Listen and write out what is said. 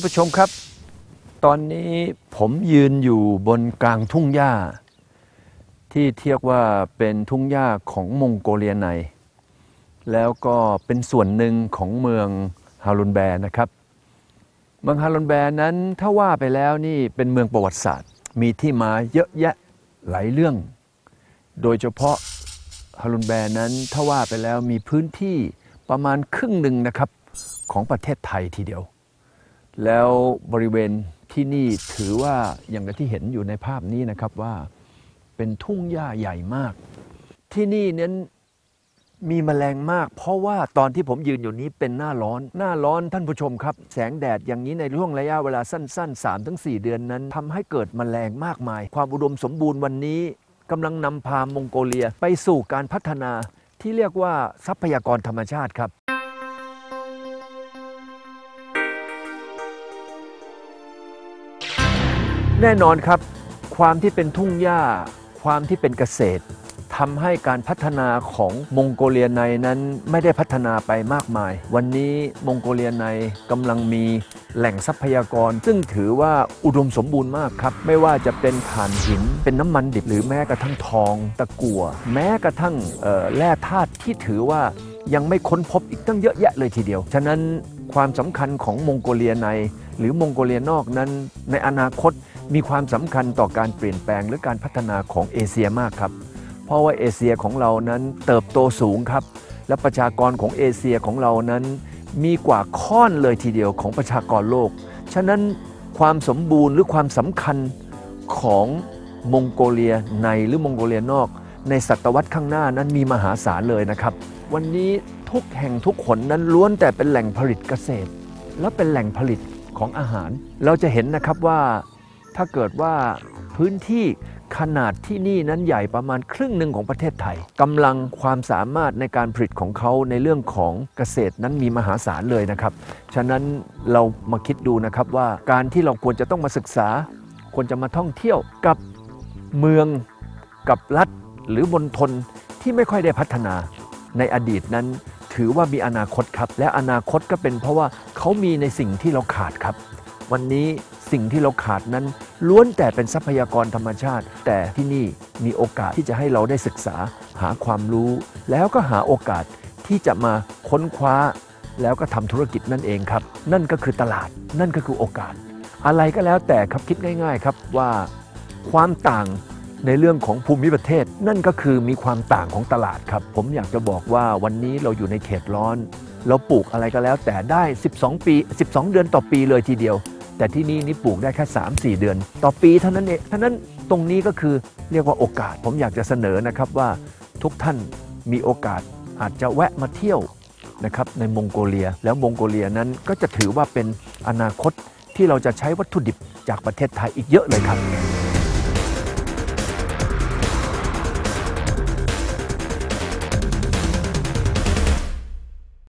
านผู้ชมครับ ตอนนี้ผมยืนอยู่บนกลางทุ่งหญ้า ที่เทียกว่าเป็นทุ่งหญ้าของมองโกเลียใน แล้วก็เป็นส่วนหนึ่งของเมืองฮารุนแบร์นะครับ เมืองฮารุนแบร์นั้นถ้าว่าไปแล้วนี่เป็นเมืองประวัติศาสตร์ มีที่มาเยอะแยะหลายเรื่อง โดยเฉพาะฮารุนแบร์นั้นถ้าว่าไปแล้วมีพื้นที่ประมาณครึ่งหนึ่งนะครับของประเทศไทยทีเดียว แล้วบริเวณที่นี่ถือว่าอย่างที่เห็นอยู่ในภาพนี้นะครับว่าเป็นทุ่งหญ้าใหญ่มาก ที่นี่เน้นมีแมลงมาก เพราะว่าตอนที่ผมยืนอยู่นี้เป็นหน้าร้อน หน้าร้อนท่านผู้ชมครับ แสงแดดอย่างนี้ในช่วงระยะเวลาสั้น ๆ 3-4 เดือนนั้นทำให้เกิดแมลงมากมาย ความอุดมสมบูรณ์วันนี้กำลังนำพามองโกเลียไปสู่การพัฒนาที่เรียกว่าทรัพยากรธรรมชาติครับ แน่นอนครับ ความที่เป็นทุ่งหญ้า ความที่เป็นเกษตรทำให้การพัฒนาของมองโกเลียในนั้นไม่ได้พัฒนาไปมากมาย วันนี้มองโกเลียในกำลังมีแหล่งทรัพยากร ซึ่งถือว่าอุดมสมบูรณ์มากครับ ไม่ว่าจะเป็นถ่านหิน เป็นน้ำมันดิบหรือแม้กระทั่งทอง ตะกั่ว แม้กระทั่งแร่ธาตุที่ถือว่ายังไม่ค้นพบอีกตั้งเยอะแยะเลยทีเดียว ฉะนั้นความสำคัญของมองโกเลียใน หรือมองโกเลียนอกนั้น ในอนาคต มีความสำคัญต่อการเปลี่ยนแปลงหรือการพัฒนาของเอเชียมากครับ เพราะว่าเอเชียของเรานั้นเติบโตสูงครับ และประชากรของเอเชียของเรานั้น มีกว่าค่อนเลยทีเดียวของประชากรโลก ฉะนั้นความสมบูรณ์หรือความสำคัญของมองโกเลียในหรือมองโกเลียนอก ในศตวรรษข้างหน้านั้นมีมหาศาลเลยนะครับ วันนี้ทุกแห่งทุกขนนั้นล้วนแต่เป็นแหล่งผลิตเกษตร และเป็นแหล่งผลิตของอาหาร เราจะเห็นนะครับว่า ถ้าเกิดว่าพื้นที่ขนาดที่นี่นั้นใหญ่ประมาณครึ่งหนึ่งของประเทศไทยกำลังความสามารถในการผลิตของเขาในเรื่องของเกษตรนั้นมีมหาศาลเลยนะครับ ฉะนั้นเรามาคิดดูนะครับว่าการที่เราควรจะต้องมาศึกษา ควรจะมาท่องเที่ยวกับเมืองกับรัฐหรือบนทนที่ไม่ค่อยได้พัฒนาในอดีตนั้น ถือว่ามีอนาคตครับ และอนาคตก็เป็นเพราะว่าเขามีในสิ่งที่เราขาดครับ วันนี้ สิ่งที่เราขาดนั้น ล้วนแต่เป็นทรัพยากรธรรมชาติ แต่ที่นี่มีโอกาสที่จะให้เราได้ศึกษาหาความรู้ แล้วก็หาโอกาสที่จะมาค้นคว้า แล้วก็ทำธุรกิจนั่นเองครับ นั่นก็คือตลาดนั่นก็คือโอกาส อะไรก็แล้วแต่ครับคิดง่าย ๆ ครับว่าความต่างในเรื่องของภูมิประเทศ นั่นก็คือมีความต่างของตลาดครับ ผมอยากจะบอกว่าวันนี้เราอยู่ในเขตร้อน เราปลูกอะไรก็แล้วแต่ได้ 12 ปี 12 เดือนต่อปีเลยทีเดียว แต่ที่นี่นี่ปลูกได้แค่ 3-4 เดือน ต่อปีเท่านั้นเองท่านั้นตรงนี้ก็คือเรียกว่าโอกาส ผมอยากจะเสนอนะครับว่าทุกท่านมีโอกาสอาจจะแวะมาเที่ยวนะครับในมองโกเลีย แล้วมองโกเลียนั้นก็จะถือว่าเป็นอนาคตที่เราจะใช้วัตถุดิบจากประเทศไทยอีกเยอะเลยครับ